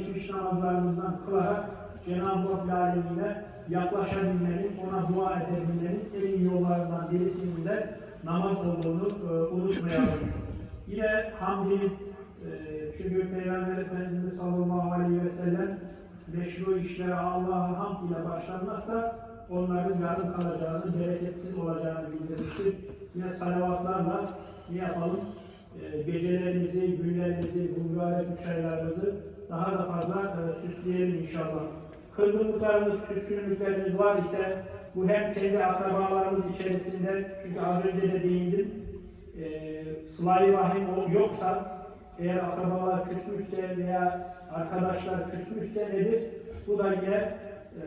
geçmiş namazlarımızdan kılarak Cenab-ı Rabbil Alemin'e yaklaşabilmenin, ona dua edebilmenin en iyi yollarından birisinin de namaz olduğunu e, unutmayalım. Yine hamdimiz, e, çünkü Peygamber Efendimiz sallallahu aleyhi ve sellem meşru işlere Allah'a hamd ile başlanmazsa onların yarım kalacağını, bereketsiz olacağını bildirmiştir. Yine salavatlarla ne yapalım? E, gecelerimizi, günlerimizi, bu mübarek daha da fazla e, süsleyelim inşallah. Kırgınlıklarımız, küskünlüklerimiz var ise bu hem kendi akrabalarımız içerisinde, çünkü az önce de değindim, e, sıla-i rahim yoksa, eğer akrabalar küsmüşse veya arkadaşlar küsmüşse nedir? Bu da yine e,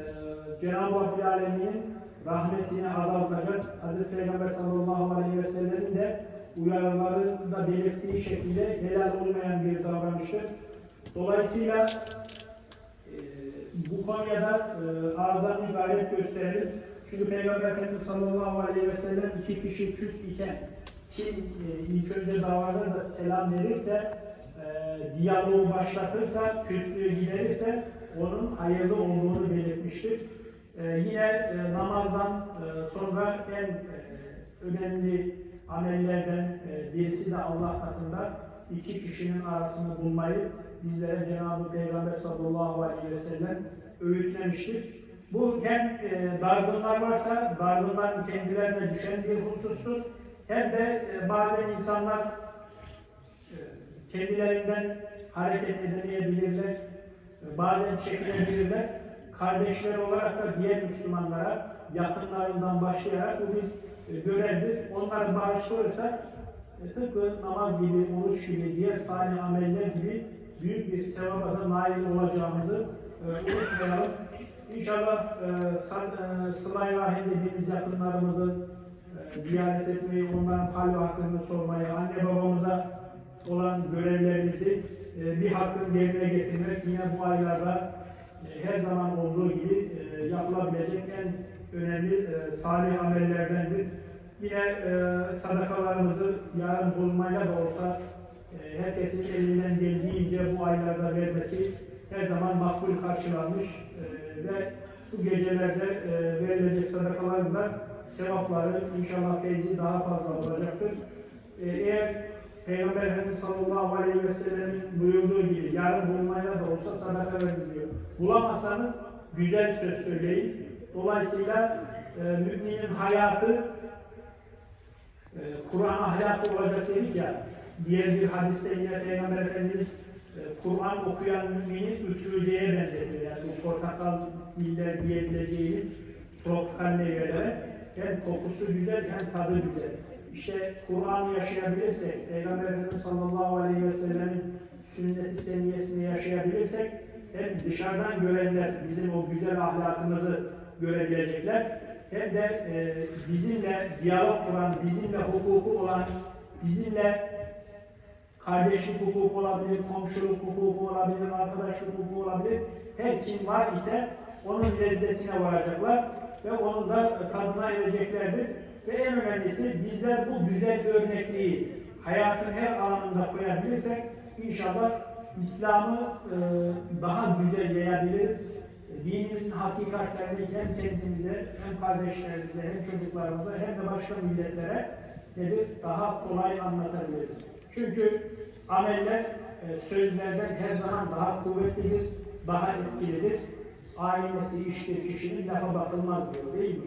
Cenab-ı Rabbil Alemin'in rahmetini azaltacak. Hz. Peygamber sallallahu aleyhi ve sellemin de uyarılarında belirttiği şekilde helal olmayan bir davranıştır. Dolayısıyla e, bu konuya da e, azami gayret gösterelim. Çünkü Peygamber Efendimiz sallallahu aleyhi ve sellem iki kişi küs iken kim e, ilk önce davada da selam verirse, e, diyaloğu başlatırsa, küslüğü giderirse onun hayırlı olduğunu belirtmiştir. E, yine e, namazdan e, sonra en e, önemli amellerden e, birisi de Allah katında iki kişinin arasını bulmayı bizlere Cenab-ı Peygamber sallallahu aleyhi ve sellem öğütlemiştir. Bu hem e, dargınlar varsa dargınların kendilerine düşen bir husustur. Hem de e, bazen insanlar e, kendilerinden hareket edemeyebilirler. E, bazen çekilebilirler. Kardeşler olarak da diğer Müslümanlara yakınlarından başlayarak bu bir e, görevdir. Onları bağışlanırsak e, tıpkı namaz gibi, oruç gibi, diğer salih ameller gibi büyük bir sevaba da nail olacağımızı e, unutmayalım. İnşallah e, e, sıla-i rahim dediğimiz yakınlarımızı e, ziyaret etmeyi, onların hal ve hakkını sormayı, anne babamıza olan görevlerimizi e, bir hakkın yerine getirmek yine bu aylarda e, her zaman olduğu gibi e, yapılabilecek en önemli e, salih amellerdendir. Yine e, sadakalarımızı yarın bulmayla da olsa herkesin elinden geldiğince bu aylarda vermesi her zaman makbul karşılanmış e, ve bu gecelerde e, verilecek sadakaların da sevapları inşallah feyzi daha fazla olacaktır. E, eğer Peygamber Efendimiz sallallahu aleyhi ve sellem'in buyurduğu gibi yarın bulmayla da olsa sadaka verin diyor. Bulamazsanız güzel söz söyleyin. Dolayısıyla e, müminin hayatı e, Kur'an ahlakı olacak dedik ya. Diğer bir hadiste yine Peygamber Efendimiz e, Kur'an okuyan mümini üfürücüye benzetiyor. Yani bu portakal diller diyebileceğimiz tropikal meyvelere hem kokusu güzel hem tadı güzel. İşte Kur'an'ı yaşayabilirsek, Peygamber Efendimiz sallallahu aleyhi ve sellemin sünnet-i seniyesini yaşayabilirsek hem dışarıdan görenler bizim o güzel ahlakımızı görebilecekler hem de e, bizimle diyalog kuran, bizimle hukuku olan, bizimle kardeşlik hukuku olabilir, komşuluk hukuku olabilir, arkadaşlık hukuku olabilir. Her kim var ise onun lezzetine varacaklar ve onun da tadına ereceklerdir. Ve en önemlisi bizler bu güzel örnekliği hayatın her alanında koyabilirsek inşallah İslam'ı e, daha güzel yayabiliriz. Dinimizin hakikatlerini hem kendimize, hem kardeşlerimize, hem çocuklarımıza, hem de başka milletlere nedir? Daha kolay anlatabiliriz. Çünkü ameller e, sözlerden her zaman daha kuvvetlidir, daha etkilidir. Aynesi iştir kişinin lafa bakılmaz diyor değil mi?